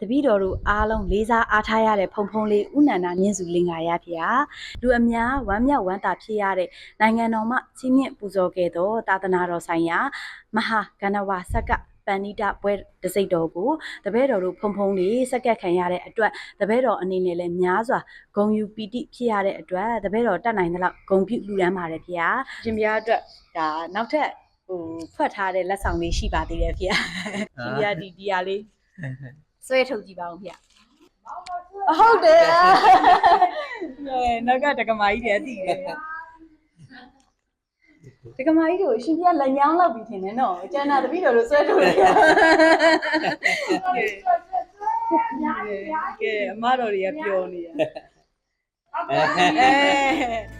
တပည့်တော်တို့အားလုံးလေးစားအားထားရတဲ့ဖုံဖုံလေးဥနန္ဒမြင့်စုလင်္ကာရဖေဟာလူအများဝမ်းမြောက်ဝမ်းသာဖြစ်ရတဲ့နိုင်ငံတော်မှကြီးမြင့်ပူဇော်ခဲ့သောသာသနာတော်ဆိုင်ရာမဟာကဏ္ဍဝဆက်ကပဏိတပွဲတစိတ်တော်ကိုတပည့်တော်တို့ဖုံဖုံလေးစက္ကပ်ခံရတဲ့အတွက်တပည့်တော်အနေနဲ့လည်းများစွာဂုံယူပီတိဖြစ်ရတဲ့အတွက်တပည့်တော်တတ်နိုင်တဲ့လောက်ဂုံပြုလူရမ်းပါတယ်ဖေဟာရှင်ပြားအတွက်ဒါနောက်ထပ်ဟိုဖွက်ထားတဲ့လက်ဆောင်လေးရှိပါသေးတယ်ဖေဟာရှင်ပြားဒီဒီဟာလေး ဆွဲထုတ်ကြည့်ပါဦးဖေ။ဟုတ်တယ်။အဲနောက်ကတက္ကမကြီးတည်းသိတယ်။တက္ကမကြီးတို့ရှင်ပြလက်ညောင်းလောက်ပြီးထင်တယ်နော်။ကျန်တာတပည့်တော်တို့ဆွဲထုတ်တယ်။ကဲအမတော်တွေကပျော်နေရ။အဲ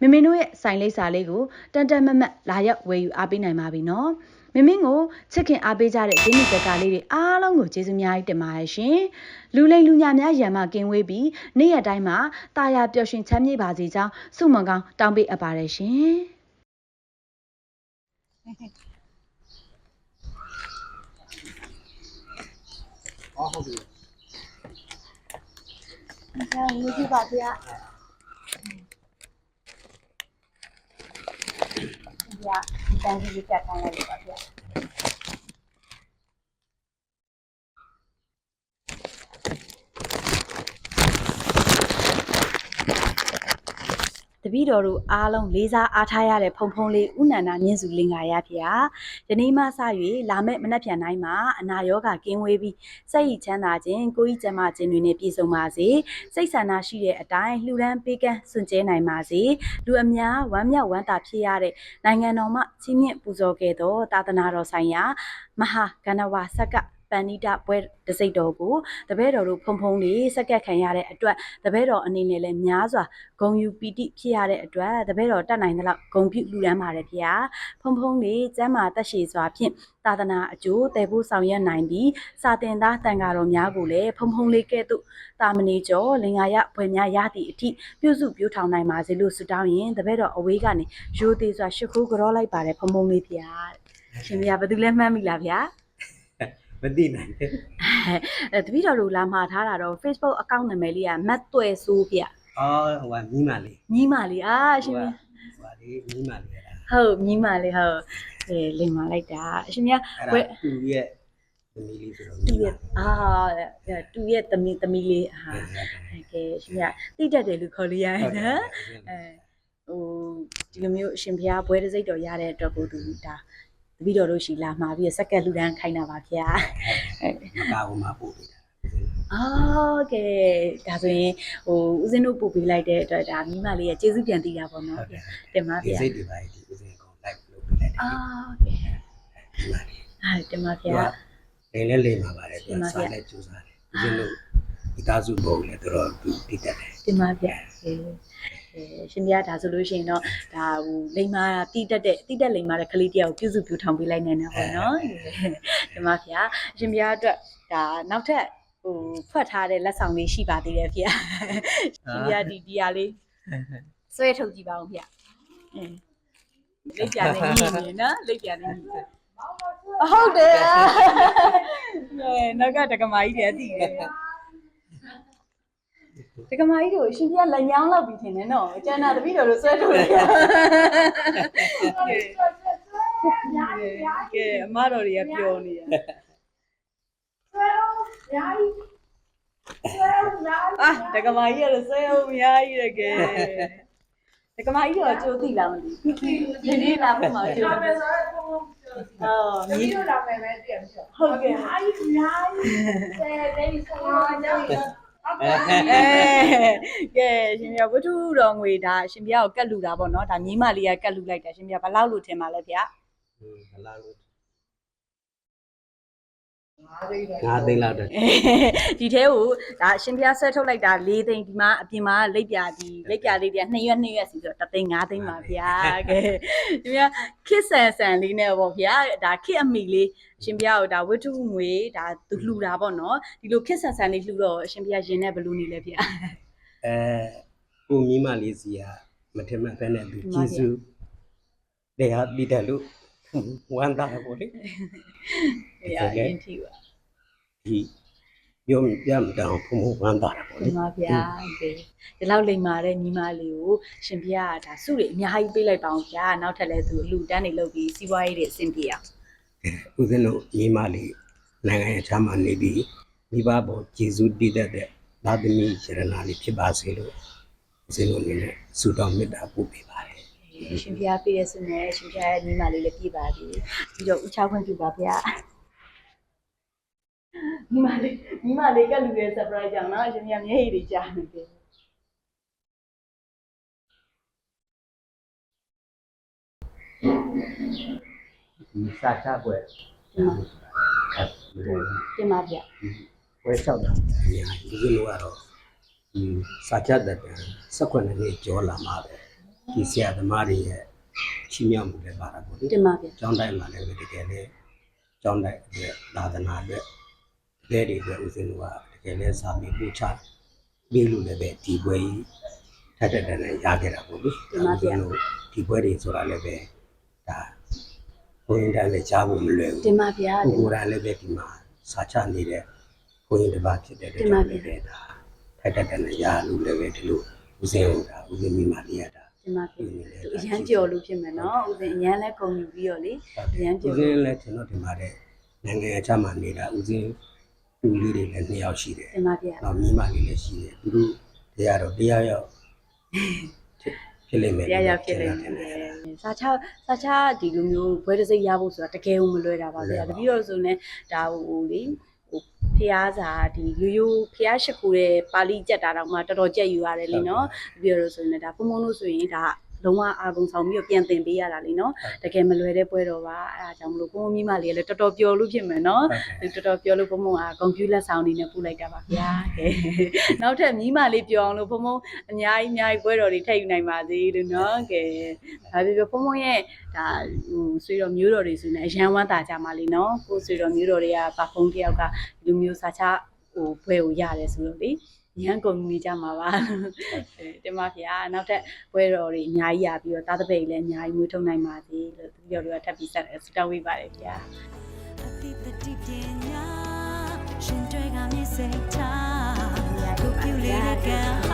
မမင်းတို့ရဲ့ site လိပ်စာလေးကိုတန်တန်မတ်မတ်လာရောက်ဝယ်ယူအားပေးနိုင်ပါပြီနော်မမင်းကိုချစ်ခင်အားပေးကြတဲ့ဂျင်းနီကကလေးတွေအားလုံးကိုကျေးဇူးများကြီးတင်ပါတယ်ရှင်လူလိမ်လူညာများရံမကင်းဝေးပြီးနေ့ရက်တိုင်းမှာတာယာပျော်ရွှင်ချမ်းမြေ့ပါစေကြောင်းဆုမွန်ကောင်းတောင်းပေးအပ်ပါတယ်ရှင်အော်ဟုတ်ပြီ။ဆရာဝေးကြပါဗျာ။ ဗျာတန်ကြီးကတ်ထားလိုက် ပါဗျာ။တပည့်တော်တို့အားလုံးလေးစားအားထားရတဲ့ဖုံဖုံလေးဥနန္ဒမြင့်စုလင်္ကာရဖေဟာယနေ့မှစ၍လာမယ့်မနက်ဖြန်တိုင်းမှာအနာရောဂါကင်းဝေးပြီးစိတ်ရည်ချမ်းသာခြင်းကိုယ်ဤကျန်းမာခြင်းတွေနဲ့ပြည့်စုံပါစေစိတ်ဆန္ဒရှိတဲ့အတိုင်းလှူဒန်းပေးကမ်းစွန့်ကြဲနိုင်ပါစေလူအများဝမ်းမြောက်ဝမ်းသာဖြစ်ရတဲ့နိုင်ငံတော်မှကြီးမြင့်ပူဇော်ခဲ့သောသာသနာတော်ဆိုင်ရာမဟာကဏ္ဍဝဆက်က ပဏိတပွဲတစိတ်တော်ကိုတပည့်တော်တို့ဖုံဖုံလေးစက္ကပ်ခံရတဲ့အတွက်တပည့်တော်အနေနဲ့လည်းများစွာဂုံယူပီတိဖြစ်ရတဲ့အတွက်တပည့်တော်တတ်နိုင်တဲ့လောက်ဂုံပြုလူရမ်းပါတယ်ဖေဟာဖုံဖုံလေးကျမ်းမာတက်ရှိစွာဖြင့်သာသနာအကျိုးတည်ဖို့ဆောင်ရွက်နိုင်ပြီးစာတင်သားတန်ဃာတော်များကိုလည်းဖုံဖုံလေးကဲ့သို့တာမဏေကျော်လင်္ကာရဘွယ်များရသည့်အထိပြုစုပြောထောင်နိုင်ပါစေလို့ဆုတောင်းရင်တပည့်တော်အဝေးကနေရိုးသေးစွာရှ िख ိုးကြောလိုက်ပါတယ်ဖုံဖုံလေးဖေဟာရှင်ဖေဟာဘယ်သူလဲမှန်းမိလားဖေဟာ မသိနိုင်ဘူးအဲတပည့်တော်တို့လာမှာထားတာတော့ Facebook account နာမည်လေးကမတ်သွဲဆိုးပြအော်ဟိုကမြီးမလေးညီမလေးအာရှင်မြဟိုကလေးမြီးမလေးအဲ့ဒါဟုတ်ညီမလေးဟုတ်အဲလင်မလိုက်တာအရှင်မြအဲ့ဝဲဒါသူရဲ့သမီးလေးဆိုတော့တူရဲ့အာတူရဲ့သမီးသမီးလေးဟာကဲရှင်ပြတိတက်တယ်လို့ခေါ်လို့ရတယ်နော်အဲဟိုဒီလိုမျိုးအရှင်ဘုရားဘွဲတစ်စိတ်တော်ရတဲ့အတွက်ကိုသူဒါ တပည့်တော်တို့ရှိလာမှာပြီးစက်ကက်လူတန်းခိုင်းတာပါဗျာမကာဘူးမပို့ပေးတာအော်ကဲဒါဆိုရင်ဟိုဦးဇင်းတို့ပို့ပေးလိုက်တဲ့အတွက်ဒါမိမလေးရဲ့ကျေးဇူးပြန်တည်တာပေါ့နော်ဟုတ်တယ်တင်ပါဒီဗျာစိတ်တွေပါဒီဦးစင်ကောင်လိုက်လို့ပေးလိုက်တယ်အော်ကဲဒီမှာလေဟာတင်ပါသူဗျာကလိမ့်လဲလိမ့်မှာပါတယ်သူတင်ပါကဗျာစားလဲကြိုးစားတယ်ဦးစင်တို့ဒီသားစုပုံလဲတော်တော်သူတည်တတ်တယ်တင်ပါဗျာအဲအဲ ရှင်ပြဒါဆိုလို့ရှိရင်တော့ဒါဟိုလိမ္မာတိတက်တဲ့တိတက်လိမ္မာတဲ့ကလေးတယောက်ကိုပြုစုပြုထောင်ပေးလိုက်နေတာပေါ့နော်တင်ပါဗျာရှင်ပြအတွက်ဒါနောက်ထပ်ဟိုဖွက်ထားတဲ့လက်ဆောင်လေးရှိပါသေးတယ်ဗျာရှင်ပြဒီဒီဟာလေးဆွဲထုတ်ကြည့်ပါဦးဗျာအင်းလိပ်ပြနေညီနေနော်လိပ်ပြနေညီဟုတ်တယ်အဲနောက်ကတက္ကမကြီးတည်းသိတယ် တက္ကမကြီးတို့ရှင်ပြလက်ညောင်းလောက်ပြီးထင်တယ်နော်ကျန်တာတပည့်တော်တို့ဆွဲထုတ်တယ်ကဲအမတော်တွေကပြောနေရအာတက္ကမကြီးကတော့ဆွဲအောင်အများကြီးတကယ်တက္ကမကြီးတော့ကြိုသိလားမသိဘူးဒီနေ့လာဖို့မှကြိုသိအော်မြည်ဟုတ်ကဲ့အားကြီးအများကြီးဆယ်သိန်းဆောင်းတော့ အဲကဲရှင်ပြဝတ္ထုတော်ငွေဒါရှင်ပြကိုကတ်လူတာပေါ့နော်ဒါမြင်းမလေးကကတ်လူလိုက်တာရှင်ပြဘယ်လောက်လို့ထင်ပါလဲဗျာဘလာလို့ ငါးသိန်းလောက်တယ်ဒီထဲကိုဒါရှင်ပြဆွဲထုတ်လိုက်တာ၄သိန်းဒီမှာအပြင်မှာလိပ်ပြဒီလိပ်ပြလေးတွေက2ရွက်2ရွက်စီဆိုတော့3သိန်း5သိန်းပါဗျာကဲရှင်ပြခစ်ဆန်ဆန်လေးနဲ့ပေါ့ဗျာဒါခစ်အမိလေးရှင်ပြကိုဒါဝတ္ထုငွေဒါသူလှူတာပေါ့နော်ဒီလိုခစ်ဆန်ဆန်လေးလှူတော့ရှင်ပြရင်နဲ့ဘယ်လိုနေလဲဗျာအဲကိုမိမလေးစီကမထင်မှတ်ဖက်နဲ့သူကျေးဇူးတရားတည်တယ်လို့ ဝမ်းသာတယ်ပေါ့လေဗျာရင်ထီပါဒီပြောမပြမတောင်ဖုံဖုံဝမ်းသာတယ်ပေါ့ဒီလေမှာဗျာကဲဒီလောက်လိမ်မာတဲ့ညီမလေးကိုရှင်ပြကဒါစုတွေအများကြီးပေးလိုက်ပါအောင်ဗျာနောက်ထပ်လည်းသူအလူတန်းတွေလုပ်ပြီးစီးပွားရေးတွေအဆင်ပြေအောင်ဦးဇင်းတို့မိမလေးနိုင်ငံရဲ့ချမ်းသာနေပြီးမိဘပေါ်ကျေးဇူးတည်တတ်တဲ့သာသမီရတနာလေးဖြစ်ပါစေလို့ဦးဇင်းတို့အနေနဲ့ဆုတောင်းမေတ္တာပို့ပေးပါတယ် ရှင်ပြပေးရစနဲ့ရှင်ပြရဲ့ညီမလေးလည်းပြပါပြီပြီးတော့ဥချခွင့်ပြုပါဗျာညီမလေးညီမလေးကလူရဲ့ surprise ကြောင့်နော်ရှင်ပြမျက်ရည်တွေကြားနေတယ်ဒီစာချပွဲဒီမှာအဲ့ဒါတင်ပါဗျာဝဲလျှောက်တာအများကြီးဒီလိုကတော့ဒီစာချတဲ့16နှစ်ကျော်လာမှာပဲ ဒီဆရာသမားတွေရဲ့ချီးမြှောက်မှုလည်းပါတာပေါ့လေတင်ပါဗျာကျောင်းတိုင်းမှာလည်းတကယ်လေကျောင်းတိုင်းအတွက်သာသနာအတွက်တကယ်တွေအတွက်ဦးဇင်းတို့ကတကယ်လဲစာပေပို့ချပြီးလို့လည်းပဲဒီပွဲကြီးထက်တဲ့တည်းနဲ့ရခဲ့တာပေါ့လေဒီပွဲတွေဆိုတာလည်းပဲဒါဘုရင်တိုင်းလည်းကြားဖို့မလွယ်ဘူးတင်ပါဗျာကိုကိုယ်တိုင်လည်းပဲဒီမှာစာချနေတဲ့ဘုရင်တစ်ပါးဖြစ်တဲ့အတွက်ကြောင့်လည်းပဲဒါထက်တဲ့တည်းနဲ့ရလို့လည်းပဲဒီလိုဦးဇင်းတို့ဒါဦးဇင်းမိမလေးရတာ တင်ပါဗျာသူအရန်ကြော်လို့ဖြစ်မယ်နော်ဥစဉ်အရန်လဲကုန်ယူပြီးတော့လေအရန်ကြော်ဦးဇင်းလည်းကျွန်တော်ဒီမှာတဲ့နိုင်ငံအချမ်းမှာနေတာဦးဇင်းလူလေးတွေလည်းနှစ်ယောက်ရှိတယ်တင်ပါဗျာ။နောက်မိမလေးလည်းရှိတယ်။သူတို့တရားတော့တရားရောက်ဖြစ်ဖြစ်လိမ့်မယ်ရရဖြစ်လိမ့်မယ်စာချစာချဒီလိုမျိုးဘွဲတစ်စိတ်ရဖို့ဆိုတာတကယ်ကိုမလွယ်တာပါဗျာတပည့်တော်ဆိုရင်ဒါဟိုလေဟို ဖျားစာဒီရိုးရိုးဖျားရှိခိုးတဲ့ပါဠိကြက်တာတော့မှတော်တော်ကြက်ယူရတယ်လीနော်တပည့်တော်ဆိုရင်ဒါဖုံဖုံလို့ဆိုရင်ဒါ လုံးဝအာပုံဆောင်ပြီးတော့ပြန်တင်ပေးရတာလीနော်တကယ်မလွယ်တဲ့ပွဲတော်ပါအဲဒါကြောင့်မလို့ဘုံမိမလေးလည်းတော်တော်ပျော်လို့ဖြစ်မယ်နော်သူတော်တော်ပြောလို့ဘုံဘုံကကွန်ပျူတာဆောင်နေနဲ့ပို့လိုက်တာပါဗျာကဲနောက်ထပ်မိမလေးပြောအောင်လို့ဘုံဘုံအများကြီးအများကြီးပွဲတော်တွေထည့်ယူနိုင်ပါသေးလို့နော်ကဲဒါပြပြဘုံဘုံရဲ့ဒါဟိုဆွေတော်မျိုးတော်တွေဆိုနေအရန်ဝမ်းသာကြပါလိမ့်နော်ကိုဆွေတော်မျိုးတော်တွေကဘာဖုံတယောက်ကလူမျိုးစာချဟိုဘွဲကိုရတယ်ဆိုလို့လေ ရန်ကုန်နေကြမှာပါတင်ပါဗျာနောက်ထပ်ပွဲတော်တွေအများကြီးရပြီးတော့တာသပိတ်လည်းအများကြီးမွေးထုတ်နိုင်ပါသေးလို့သူပြောလို့ထပ်ပြီးဆက်စတောင်းဝေးပါတယ်ဗျာအတိတ်တည်ပညာရှင်တွေကမြစ်စိတ်ထားသူပြူလေးတဲ့ကံဟာ